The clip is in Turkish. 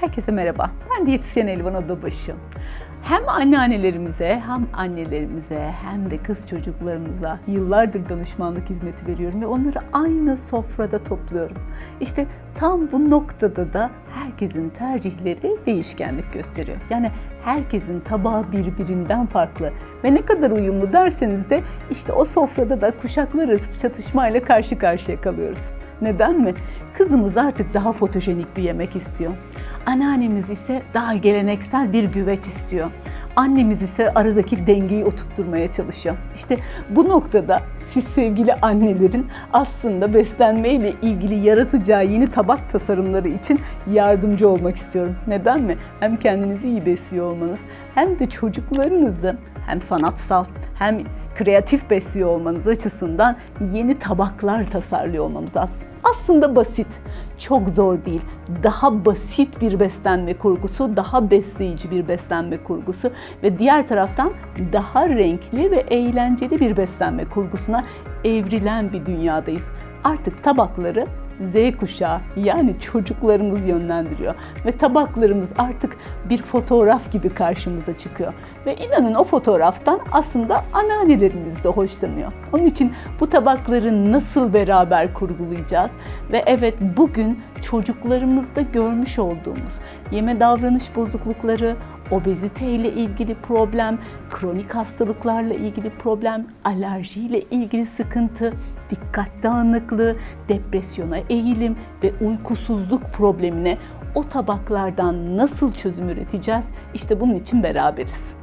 Herkese merhaba. Ben diyetisyen Elvan Odabaşı. Hem anneannelerimize, hem annelerimize, hem de kız çocuklarımıza yıllardır danışmanlık hizmeti veriyorum ve onları aynı sofrada topluyorum. İşte tam bu noktada da herkesin tercihleri değişkenlik gösteriyor. Yani herkesin tabağı birbirinden farklı ve ne kadar uyumlu derseniz de işte o sofrada da kuşaklar arası çatışmayla karşı karşıya kalıyoruz. Neden mi? Kızımız artık daha fotojenik bir yemek istiyor. Anneannemiz ise daha geleneksel bir güveç istiyor. Annemiz ise aradaki dengeyi oturtturmaya çalışıyor. İşte bu noktada siz sevgili annelerin aslında beslenmeyle ilgili yaratacağı yeni tabak tasarımları için yardımcı olmak istiyorum. Neden mi? Hem kendinizi iyi besliyor olmanız hem de çocuklarınızı hem sanatsal hem kreatif besliyor olmanız açısından yeni tabaklar tasarlıyor olmamız lazım. Aslında basit, çok zor değil. Daha basit bir beslenme kurgusu, daha besleyici bir beslenme kurgusu ve diğer taraftan daha renkli ve eğlenceli bir beslenme kurgusuna evrilen bir dünyadayız. Artık tabakları Z kuşağı yani çocuklarımız yönlendiriyor ve tabaklarımız artık bir fotoğraf gibi karşımıza çıkıyor. Ve inanın o fotoğraftan aslında anneannelerimiz de hoşlanıyor. Onun için bu tabakları nasıl beraber kurgulayacağız ve evet bugün çocuklarımızda görmüş olduğumuz yeme davranış bozuklukları, obezite ile ilgili problem, kronik hastalıklarla ilgili problem, alerjiyle ilgili sıkıntı, dikkat dağınıklığı, depresyona eğilim ve uykusuzluk problemine o tabaklardan nasıl çözüm üreteceğiz? İşte bunun için beraberiz.